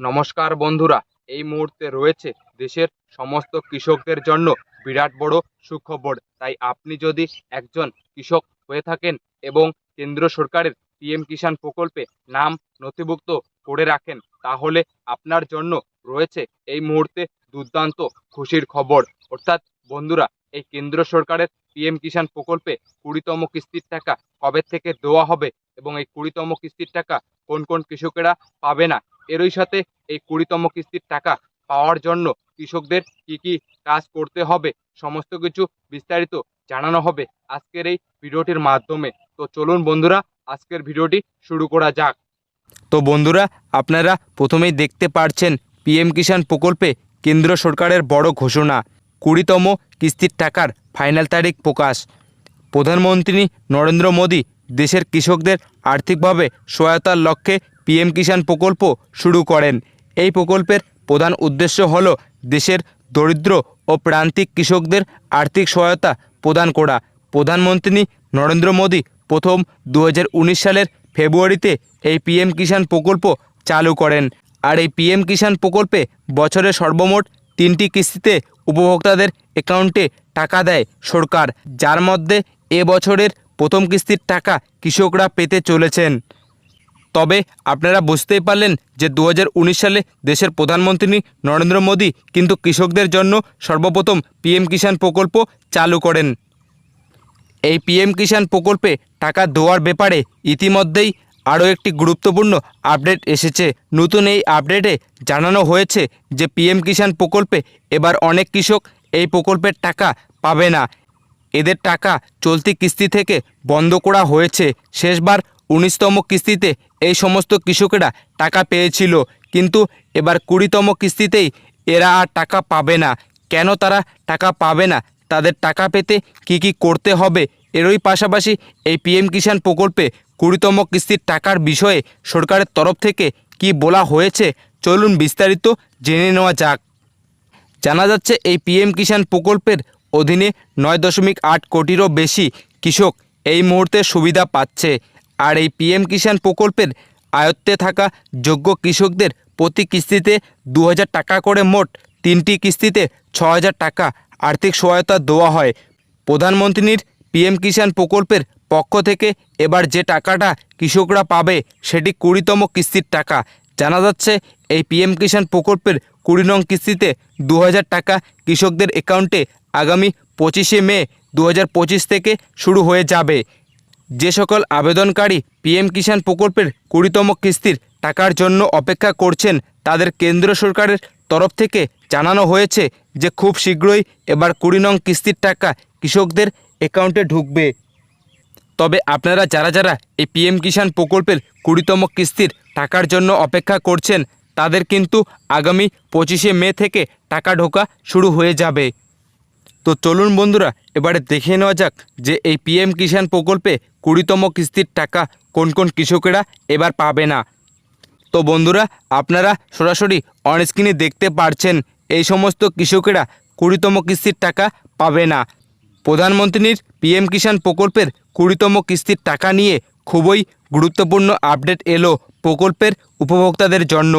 নমস্কার বন্ধুরা, এই মুহূর্তে রয়েছে দেশের সমস্ত কৃষকদের জন্য বিরাট বড় সুখবর। তাই আপনি যদি একজন কৃষক হয়ে থাকেন এবং কেন্দ্র সরকারের পিএম কিষাণ প্রকল্পে নাম নথিভুক্ত করে রাখেন, তাহলে আপনার জন্য রয়েছে এই মুহূর্তে দুর্দান্ত খুশির খবর। অর্থাৎ বন্ধুরা, এই কেন্দ্র সরকারের পিএম কিষাণ প্রকল্পে কুড়িতম কিস্তির টাকা কবে থেকে দেওয়া হবে এবং এই কুড়িতম কিস্তির টাকা কোন কোন কৃষকেরা পাবে না? এরই সাথে এই কুড়িতম কিস্তির টাকা পাওয়ার জন্য কৃষকদের কি কি কাজ করতে হবে সমস্ত কিছু বিস্তারিত জানানো হবে আজকের এই ভিডিওটির মাধ্যমে। তো চলুন বন্ধুরা, আজকের ভিডিওটি শুরু করা যাক। তো বন্ধুরা, আপনারা প্রথমেই দেখতে পারছেন পিএম কিষাণ প্রকল্পে কেন্দ্র সরকারের বড় ঘোষণা, কুড়িতম কিস্তির টাকার ফাইনাল তারিখ প্রকাশ। প্রধানমন্ত্রী নরেন্দ্র মোদী দেশের কৃষকদের আর্থিকভাবে সহায়তার লক্ষ্যে পিএম কিষাণ প্রকল্প শুরু করেন। এই প্রকল্পের প্রধান উদ্দেশ্য হল দেশের দরিদ্র ও প্রান্তিক কৃষকদের আর্থিক সহায়তা প্রদান করা। প্রধানমন্ত্রী নরেন্দ্র মোদী প্রথম দু হাজার উনিশ সালের ফেব্রুয়ারিতে এই পিএম কিষাণ প্রকল্প চালু করেন। আর এই পিএম কিষাণ প্রকল্পে বছরে সর্বমোট তিনটি কিস্তিতে উপভোক্তাদের অ্যাকাউন্টে টাকা দেয় সরকার, যার মধ্যে এ বছরের প্রথম কিস্তির টাকা কৃষকরা পেতে চলেছেন। তবে আপনারা বুঝতেই পারলেন যে দু হাজার উনিশ সালে দেশের প্রধানমন্ত্রী নরেন্দ্র মোদী কিন্তু কৃষকদের জন্য সর্বপ্রথম পিএম কিষাণ প্রকল্প চালু করেন। এই পিএম কিষাণ প্রকল্পে টাকা দেওয়ার ব্যাপারে ইতিমধ্যেই আরও একটি গুরুত্বপূর্ণ আপডেট এসেছে। নতুন এই আপডেটে জানানো হয়েছে যে পিএম কিষাণ প্রকল্পে এবার অনেক কৃষক এই প্রকল্পের টাকা পাবে না। এদের টাকা চলতি কিস্তি থেকে বন্ধ করা হয়েছে। শেষবার উনিশতম কিস্তিতে এই সমস্ত কৃষকেরা টাকা পেয়েছিল। কিন্তু এবার কুড়িতম কিস্তিতেই এরা আর টাকা পাবে না। কেন তারা টাকা পাবে না? তাদের টাকা পেতে কি কি করতে হবে? এরই পাশাপাশি এই পিএম কিষাণ প্রকল্পে কুড়িতম কিস্তির টাকার বিষয়ে সরকারের তরফ থেকে কি বলা হয়েছে? চলুন বিস্তারিত জেনে নেওয়া যাক। জানা যাচ্ছে, এই পিএম কিষাণ প্রকল্পের অধীনে নয় দশমিক আট কোটিরও বেশি কৃষক এই মুহূর্তে সুবিধা পাচ্ছে। আর এই পিএম কিষাণ প্রকল্পের আয়ত্তে থাকা যোগ্য কৃষকদের প্রতি কিস্তিতে দু হাজার টাকা করে মোট তিনটি কিস্তিতে ছ টাকা আর্থিক সহায়তা দেওয়া হয়। প্রধানমন্ত্রীর পিএম কিষাণ প্রকল্পের পক্ষ থেকে এবার যে টাকাটা কৃষকরা পাবে সেটি কুড়িতম কিস্তির টাকা। জানা যাচ্ছে, এই পিএম কিষাণ প্রকল্পের কুড়ি নং কিস্তিতে দু হাজার টাকা কৃষকদের অ্যাকাউন্টে আগামী পঁচিশে মে দু হাজার পঁচিশ থেকে শুরু হয়ে যাবে। যে সকল আবেদনকারী পিএম কিষাণ প্রকল্পের কুড়িতম কিস্তির টাকার জন্য অপেক্ষা করছেন, তাদের কেন্দ্র সরকারের তরফ থেকে জানানো হয়েছে যে খুব শীঘ্রই এবার কুড়ি নং কিস্তির টাকা কৃষকদের অ্যাকাউন্টে ঢুকবে। তবে আপনারা যারা যারা এই পিএম কিষাণ প্রকল্পের কুড়িতম কিস্তির টাকার জন্য অপেক্ষা করছেন, তাদের কিন্তু আগামী পঁচিশে মে থেকে টাকা ঢোকা শুরু হয়ে যাবে। তো চলুন বন্ধুরা, এবারে দেখে নেওয়া যাক যে এই পিএম কিষাণ প্রকল্পে কুড়িতম কিস্তির টাকা কোন কোন কৃষকেরা এবার পাবে না। তো বন্ধুরা, আপনারা সরাসরি অনস্ক্রিনে দেখতে পারছেন, এই সমস্ত কৃষকেরা কুড়িতম কিস্তির টাকা পাবে না। প্রধানমন্ত্রীর পিএম কিষাণ প্রকল্পের কুড়িতম কিস্তির টাকা নিয়ে খুবই গুরুত্বপূর্ণ আপডেট এলো প্রকল্পের উপভোক্তাদের জন্য।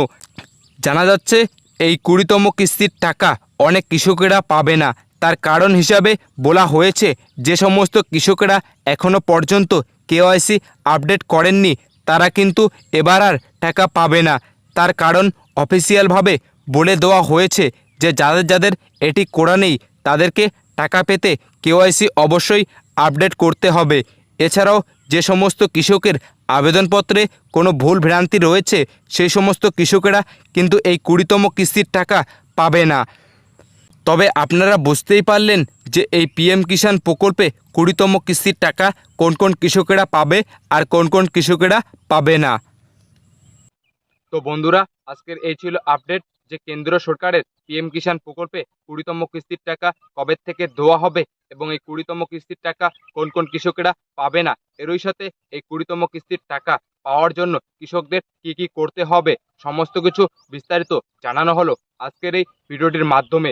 জানা যাচ্ছে, এই কুড়িতম কিস্তির টাকা অনেক কৃষকেরা পাবে না। তার কারণ হিসাবে বলা হয়েছে, যে সমস্ত কৃষকেরা এখনও পর্যন্ত কেওয়াইসি আপডেট করেননি, তারা কিন্তু এবার আর টাকা পাবে না। তার কারণ অফিসিয়ালভাবে বলে দেওয়া হয়েছে যে, যাদের যাদের এটি করা নেই, তাদেরকে টাকা পেতে কেওয়াইসি অবশ্যই আপডেট করতে হবে। এছাড়াও যে সমস্ত কৃষকের আবেদনপত্রে কোনো ভুল ভ্রান্তি রয়েছে, সেই সমস্ত কৃষকেরা কিন্তু এই কুড়িতম কিস্তির টাকা পাবে না। তবে আপনারা বুঝতেই পারলেন যে এই পিএম কিষাণ প্রকল্পে কুড়িতম কিস্তির টাকা কোন কোন কৃষকেরা পাবে আর কোন কোন কৃষকেরা পাবে না। তো বন্ধুরা, আজকের এই ছিল আপডেট যে কেন্দ্র সরকারের পিএম কিষাণ প্রকল্পে কুড়িতম কিস্তির টাকা কবে থেকে দেওয়া হবে এবং এই কুড়িতম কিস্তির টাকা কোন কোন কৃষকেরা পাবে না। এরই সাথে এই কুড়িতম কিস্তির টাকা পাওয়ার জন্য কৃষকদের কি কি করতে হবে সমস্ত কিছু বিস্তারিত জানানো হলো আজকের এই ভিডিওটির মাধ্যমে।